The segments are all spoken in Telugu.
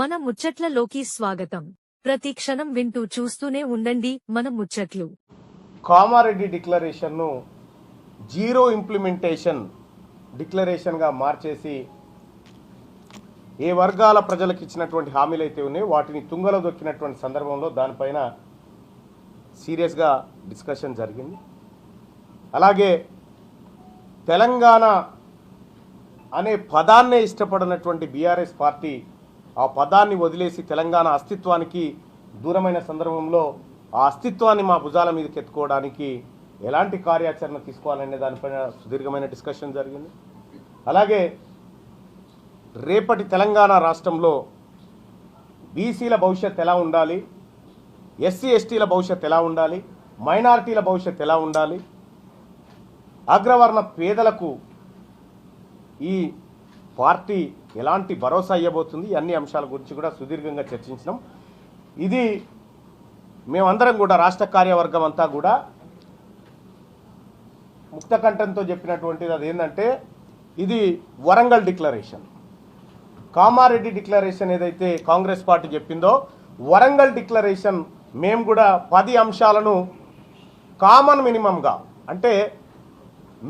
మన ముచ్చట్లలోకి స్వాగతం. ప్రతి క్షణం వింటూ చూస్తూనే ఉండండి మన ముచ్చట్లు. కామారెడ్డి డిక్లరేషన్ను జీరో ఇంప్లిమెంటేషన్ డిక్లరేషన్గా మార్చేసి ఏ వర్గాల ప్రజలకు ఇచ్చినటువంటి హామీలు అయితే ఉన్నాయో వాటిని తుంగలో దొక్కినటువంటి సందర్భంలో దానిపైన సీరియస్గా డిస్కషన్ జరిగింది. అలాగే తెలంగాణ అనే పదాన్నే ఇష్టపడినటువంటి బీఆర్ఎస్ పార్టీ ఆ పదాన్ని వదిలేసి తెలంగాణ అస్తిత్వానికి దూరమైన సందర్భంలో ఆ అస్తిత్వాన్ని మా భుజాల మీదకి ఎత్తుకోవడానికి ఎలాంటి కార్యాచరణ తీసుకోవాలనే దానిపైన సుదీర్ఘమైన డిస్కషన్ జరిగింది. అలాగే రేపటి తెలంగాణ రాష్ట్రంలో బీసీల భవిష్యత్ ఎలా ఉండాలి ఎస్సీ ఎస్టీల భవిష్యత్ ఎలా ఉండాలి మైనారిటీల భవిష్యత్ ఎలా ఉండాలి అగ్రవర్ణ పేదలకు ఈ పార్టీ ఎలాంటి భరోసా ఇవ్వబోతుంది? అన్ని అంశాల గురించి కూడా సుదీర్ఘంగా చర్చించినాం. ఇది మేమందరం కూడా రాష్ట్ర కార్యవర్గం అంతా కూడా ముక్తకంఠంతో చెప్పినటువంటిది అదేంటంటే ఇది వరంగల్ డిక్లరేషన్. కామారెడ్డి డిక్లరేషన్ ఏదైతే కాంగ్రెస్ పార్టీ చెప్పిందో వరంగల్ డిక్లరేషన్ మేము కూడా పది అంశాలను కామన్ మినిమంగా అంటే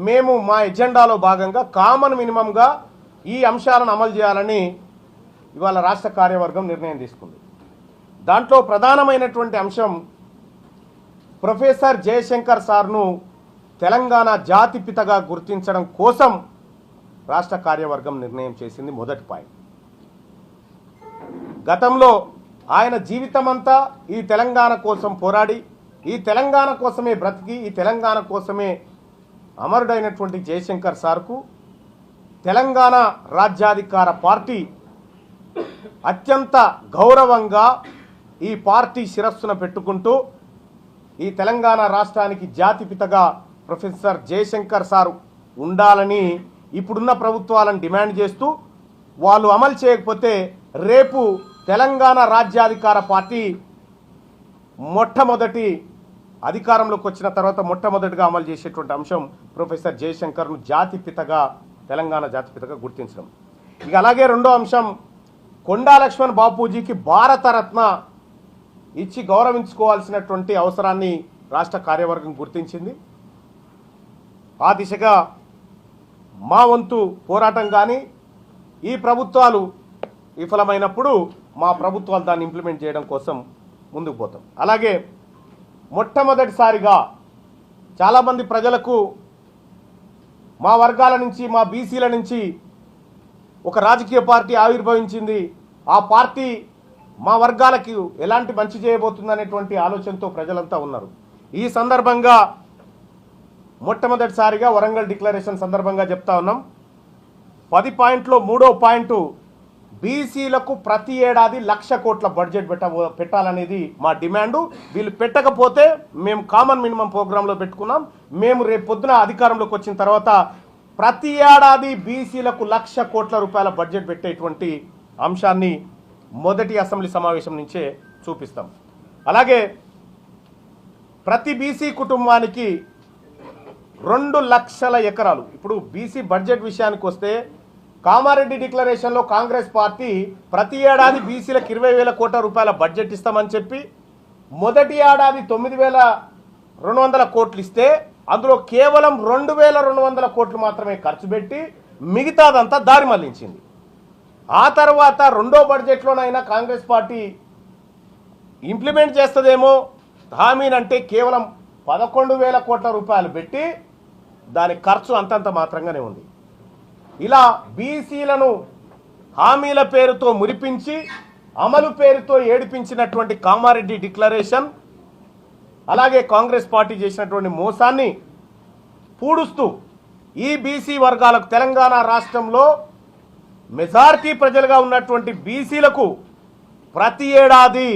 మేము మా ఎజెండాలో భాగంగా కామన్ మినిమంగా ఈ అంశాలను అమలు చేయాలని ఇవాళ రాష్ట్ర కార్యవర్గం నిర్ణయం తీసుకుంది. దాంట్లో ప్రధానమైనటువంటి అంశం ప్రొఫెసర్ జయశంకర్ సార్ను తెలంగాణ జాతిపితగా గుర్తించడం కోసం రాష్ట్ర కార్యవర్గం నిర్ణయం చేసింది మొదటి పాయింట్. గతంలో ఆయన జీవితమంతా ఈ తెలంగాణ కోసం పోరాడి ఈ తెలంగాణ కోసమే బ్రతికి ఈ తెలంగాణ కోసమే అమరుడైనటువంటి జయశంకర్ సార్కు తెలంగాణ రాజ్యాధికార పార్టీ అత్యంత గౌరవంగా ఈ పార్టీ శిరస్సున పెట్టుకుంటూ ఈ తెలంగాణ రాష్ట్రానికి జాతిపితగా ప్రొఫెసర్ జయశంకర్ సార్ ఉండాలని ఇప్పుడున్న ప్రభుత్వాలను డిమాండ్ చేస్తూ వాళ్ళు అమలు చేయకపోతే రేపు తెలంగాణ రాజ్యాధికార పార్టీ మొట్టమొదటి అధికారంలోకి వచ్చిన తర్వాత మొట్టమొదటిగా అమలు చేసేటువంటి అంశం ప్రొఫెసర్ జయశంకర్ను జాతిపితగా తెలంగాణ జాతిపితగా గుర్తించడం. ఇక అలాగే రెండో అంశం కొండా లక్ష్మణ్ బాపూజీకి భారతరత్న ఇచ్చి గౌరవించుకోవాల్సినటువంటి అవసరాన్ని రాష్ట్ర కార్యవర్గం గుర్తించింది. ఆ దిశగా మా వంతు పోరాటం కానీ ఈ ప్రభుత్వాలు విఫలమైనప్పుడు మా ప్రభుత్వాలు దాన్ని ఇంప్లిమెంట్ చేయడం కోసం ముందుకు పోతాం. అలాగే మొట్టమొదటిసారిగా చాలామంది ప్రజలకు మా వర్గాల నుంచి మా బీసీల నుంచి ఒక రాజకీయ పార్టీ ఆవిర్భవించింది. ఆ పార్టీ మా వర్గాలకు ఎలాంటి మంచి చేయబోతుందనేటువంటి ఆలోచనతో ప్రజలంతా ఉన్నారు. ఈ సందర్భంగా మొట్టమొదటిసారిగా వరంగల్ డిక్లరేషన్ సందర్భంగా చెప్తా ఉన్నాం. పది పాయింట్లో మూడో పాయింట్ బీసీలకు ప్రతి ఏడాది లక్ష కోట్ల బడ్జెట్ పెట్ట పెట్టాలనేది మా డిమాండు. వీళ్ళు పెట్టకపోతే మేము కామన్ మినిమం ప్రోగ్రాంలో పెట్టుకున్నాం. మేము రేపు పొద్దున అధికారంలోకి వచ్చిన తర్వాత ప్రతి ఏడాది బీసీలకు లక్ష కోట్ల రూపాయల బడ్జెట్ పెట్టేటువంటి అంశాన్ని మొదటి అసెంబ్లీ సమావేశం నుంచే చూపిస్తాం. అలాగే ప్రతి బీసీ కుటుంబానికి రెండు లక్షల ఎకరాలు. ఇప్పుడు బీసీ బడ్జెట్ విషయానికి వస్తే కామారెడ్డి డిక్లరేషన్లో కాంగ్రెస్ పార్టీ ప్రతి ఏడాది బీసీలకు ఇరవై వేల కోట్ల రూపాయల బడ్జెట్ ఇస్తామని చెప్పి మొదటి ఏడాది తొమ్మిది వేల రెండు వందల కోట్లు ఇస్తే అందులో కేవలం రెండు వేల రెండు వందల కోట్లు మాత్రమే ఖర్చు పెట్టి మిగతాదంతా దారి మళ్ళించింది. ఆ తర్వాత రెండో బడ్జెట్లోనైనా కాంగ్రెస్ పార్టీ ఇంప్లిమెంట్ చేస్తుందేమో? హామీనంటే కేవలం పదకొండు వేల కోట్ల రూపాయలు పెట్టి దాని ఖర్చు అంతంత మాత్రంగానే ఉంది. ఇలా బీసీలను హామీల పేరుతో మురిపించి అమలు పేరుతో ఏడిపించినటువంటి కామారెడ్డి డిక్లరేషన్ అలాగే కాంగ్రెస్ పార్టీ చేసినటువంటి మోసాన్ని పూడుస్తూ ఈ బీసీ వర్గాలకు తెలంగాణ రాష్ట్రంలో మెజార్టీ ప్రజలుగా ఉన్నటువంటి బీసీలకు ప్రతి ఏడాది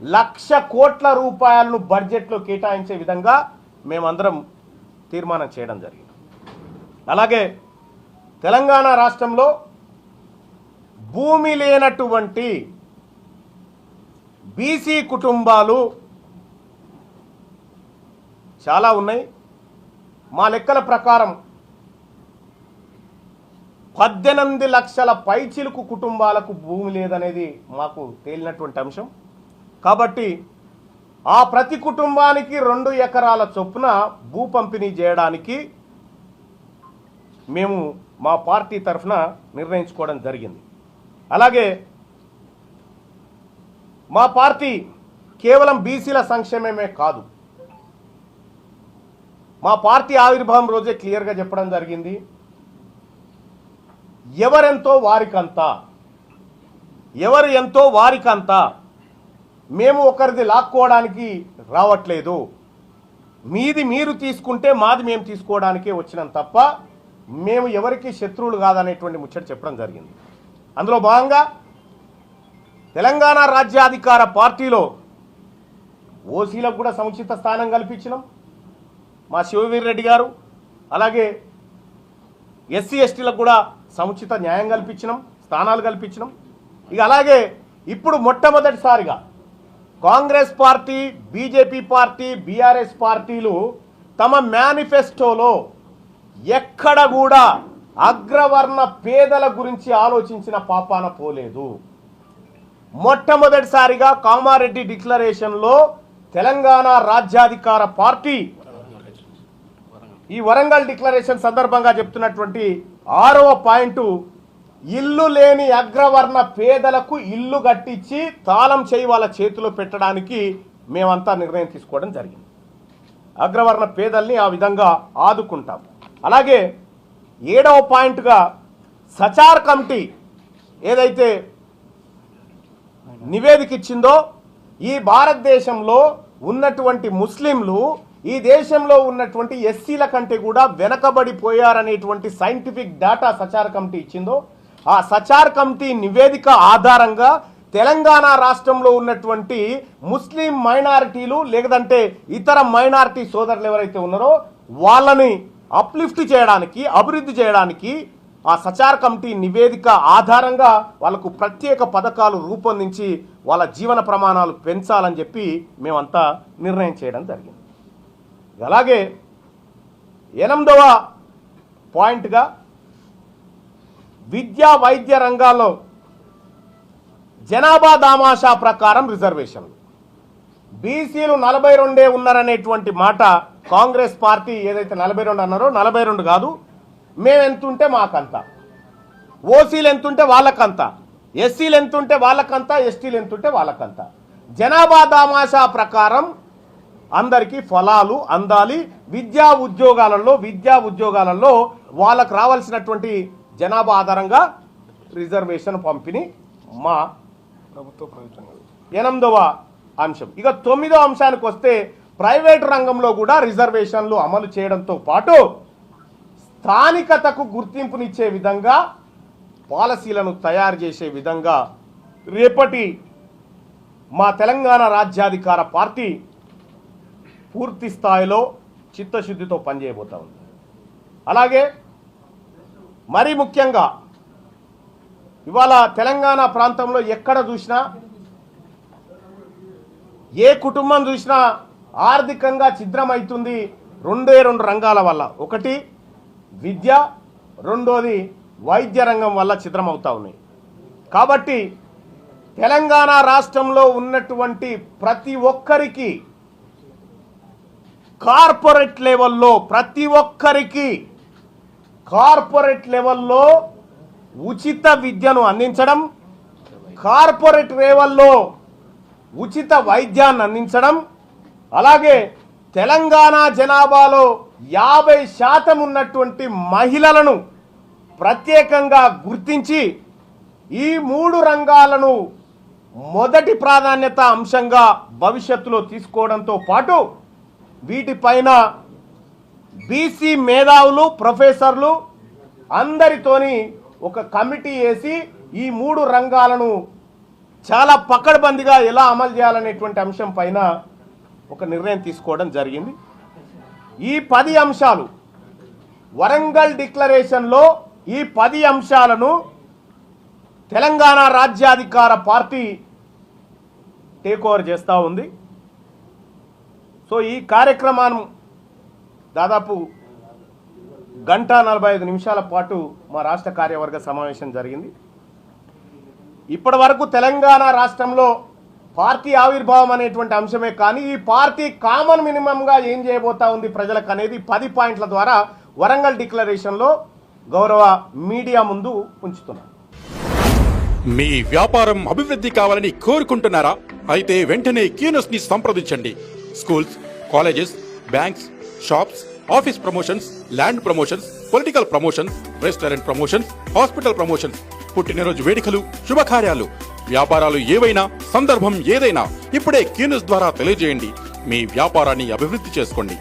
లక్ష కోట్ల రూపాయలను బడ్జెట్లో కేటాయించే విధంగా మేమందరం తీర్మానం చేయడం జరిగింది. అలాగే తెలంగాణ రాష్ట్రంలో భూమి లేనటువంటి బీసీ కుటుంబాలు చాలా ఉన్నాయి. మా లెక్కల ప్రకారం పద్దెనిమిది లక్షల పైచిలుకు కుటుంబాలకు భూమి లేదనేది మాకు తేలినటువంటి అంశం. కాబట్టి ఆ ప్రతి కుటుంబానికి రెండు ఎకరాల చొప్పున భూ పంపిణీ చేయడానికి మేము మా పార్టీ తరఫున నిర్ణయించుకోవడం జరిగింది. అలాగే మా పార్టీ కేవలం బీసీల సంక్షేమమే కాదు మా పార్టీ ఆవిర్భావం రోజే క్లియర్గా చెప్పడం జరిగింది. ఎవరెంతో వారికంతా ఎవరు ఎంతో వారికంతా మేము ఒకరిది లాక్కోవడానికి రావట్లేదు. మీది మీరు తీసుకుంటే మాది మేము తీసుకోవడానికే వచ్చినాం తప్ప మేము ఎవరికి శత్రువులు కాదనేటువంటి ముచ్చట చెప్పడం జరిగింది. అందులో భాగంగా తెలంగాణ రాజ్యాధికార పార్టీలో ఓసీలకు కూడా సముచిత స్థానం కల్పించినాం. మా శివవీర్ రెడ్డి గారు అలాగే ఎస్సీ ఎస్టీలకు కూడా సముచిత న్యాయం కల్పించినాం స్థానాలు కల్పించినాం. ఇక అలాగే ఇప్పుడు మొట్టమొదటిసారిగా Congress party BJP party BRS పార్టీలు తమ మేనిఫెస్టోలో ఎక్కడ కూడా అగ్రవర్ణ పేదల గురించి ఆలోచించిన పాపాన పోలేదు. మొట్టమొదటిసారిగా కామారెడ్డి డిక్లరేషన్లో తెలంగాణ రాజ్యాధికార పార్టీ ఈ వరంగల్ డిక్లరేషన్ సందర్భంగా చెప్తున్నటువంటి ఆరవ పాయింట్ ఇల్లు లేని అగ్రవర్ణ పేదలకు ఇల్లు కట్టించి తాళం చేయి వాళ్ళ చేతిలో పెట్టడానికి మేమంతా నిర్ణయం తీసుకోవడం జరిగింది. అగ్రవర్ణ పేదల్ని ఆ విధంగా ఆదుకుంటాం అలాగే ఏడవ పాయింట్గా సచార్ కమిటీ ఏదైతే నివేదిక ఇచ్చిందో ఈ భారతదేశంలో ఉన్నటువంటి ముస్లింలు ఈ దేశంలో ఉన్నటువంటి ఎస్సీల కంటే కూడా వెనకబడిపోయారనేటువంటి సైంటిఫిక్ డేటా సచార్ కమిటీ ఇచ్చిందో ఆ సచార్ కమిటీ నివేదిక ఆధారంగా తెలంగాణ రాష్ట్రంలో ఉన్నటువంటి ముస్లిం మైనారిటీలు లేదంటే ఇతర మైనారిటీ సోదరులు ఎవరైతే ఉన్నారో వాళ్ళని అప్లిఫ్ట్ చేయడానికి అభివృద్ధి చేయడానికి ఆ సచార్ కమిటీ నివేదిక ఆధారంగా వాళ్ళకు ప్రత్యేక పథకాలు రూపొందించి వాళ్ళ జీవన ప్రమాణాలు పెంచాలని చెప్పి మేమంతా నిర్ణయం చేయడం జరిగింది. అలాగే ఎనిమిదవ పాయింట్గా విద్యా వైద్య రంగాల్లో జనాభా దామాషా ప్రకారం రిజర్వేషన్లు. బీసీలు నలభై రెండే ఉన్నారనేటువంటి మాట కాంగ్రెస్ పార్టీ ఏదైతే నలభై రెండు అన్నారో నలభై రెండు కాదు. మేము ఎంతుంటే మాకంత. ఓసీలు ఎంతుంటే వాళ్ళకంత. ఎస్సీలు ఎంతుంటే వాళ్ళకంత ఎస్టీలు ఎంతుంటే వాళ్ళకంత. జనాభా దామాషా ప్రకారం అందరికీ ఫలాలు అందాలి. విద్యా ఉద్యోగాలలో విద్యా ఉద్యోగాలలో వాళ్ళకు రావాల్సినటువంటి జనాభా ఆధారంగా రిజర్వేషన్ పంపిణీ మా ప్రభుత్వ ప్రయోజనం ఎనిమిదవ అంశం. ఇక తొమ్మిదవ అంశానికి వస్తే ప్రైవేట్ రంగంలో కూడా రిజర్వేషన్లు అమలు చేయడంతో పాటు స్థానికతకు గుర్తింపునిచ్చే విధంగా పాలసీలను తయారు చేసే విధంగా రేపటి మా తెలంగాణ రాజ్యాధికార పార్టీ పూర్తి స్థాయిలో చిత్తశుద్ధితో పనిచేయబోతా ఉంది. అలాగే మరీ ముఖ్యంగా ఇవాళ తెలంగాణ ప్రాంతంలో ఎక్కడ చూసినా ఏ కుటుంబం చూసినా ఆర్థికంగా ఛిద్రమవుతుంది రెండే రెండు రంగాల వల్ల. ఒకటి విద్య రెండోది వైద్య రంగం వల్ల ఛిద్రమవుతా ఉన్నాయి. కాబట్టి తెలంగాణ రాష్ట్రంలో ఉన్నటువంటి ప్రతి ఒక్కరికి కార్పొరేట్ లెవెల్లో ప్రతి ఒక్కరికి కార్పొరేట్ లెవెల్లో ఉచిత విద్యను అందించడం కార్పొరేట్ లెవెల్లో ఉచిత వైద్యాన్ని అందించడం అలాగే తెలంగాణ జనాభాలో యాభై శాతం ఉన్నటువంటి మహిళలను ప్రత్యేకంగా గుర్తించి ఈ మూడు రంగాలను మొదటి ప్రాధాన్యత అంశంగా భవిష్యత్తులో తీసుకోవడంతో పాటు వీటిపైన బీసీ మేధావులు ప్రొఫెసర్లు అందరితోని ఒక కమిటీ వేసి ఈ మూడు రంగాలను చాలా పకడ్బందీగా ఎలా అమలు చేయాలనేటువంటి అంశం పైన ఒక నిర్ణయం తీసుకోవడం జరిగింది. ఈ పది అంశాలు వరంగల్ డిక్లరేషన్లో ఈ పది అంశాలను తెలంగాణ రాజ్యాధికార పార్టీ టేక్ ఓవర్ చేస్తూ ఉంది. సో ఈ కార్యక్రమాన్ని దాదాపు గంట నలభై ఐదు నిమిషాల పాటు మా రాష్ట్ర కార్యవర్గ సమావేశం జరిగింది. ఇప్పటి వరకు తెలంగాణ రాష్ట్రంలో పార్టీ ఆవిర్భావం అనేటువంటి అంశమే కానీ ఈ పార్టీ కామన్ మినిమంగా ఏం చేయబోతా ఉంది ప్రజలకు అనేది పది పాయింట్ల ద్వారా వరంగల్ డిక్లరేషన్లో గౌరవ మీడియా ముందు ఉంచుతున్నాను మీ వ్యాపారం అభివృద్ధి కావాలని కోరుకుంటున్నారా? అయితే వెంటనే క్యూనస్ని సంప్రదించండి. Schools colleges banks shops office promotions land promotions political promotions restaurant promotions hospital promotions. పుట్టినరోజు వేడుకలు శుభకార్యాలు. వ్యాపారాలు ఏవైనా సందర్భం ఏదైనా ఇప్పుడే క్యూనిస్ ద్వారా తెలియజేయండి. మీ వ్యాపారాన్ని అభివృద్ధి చేసుకోండి.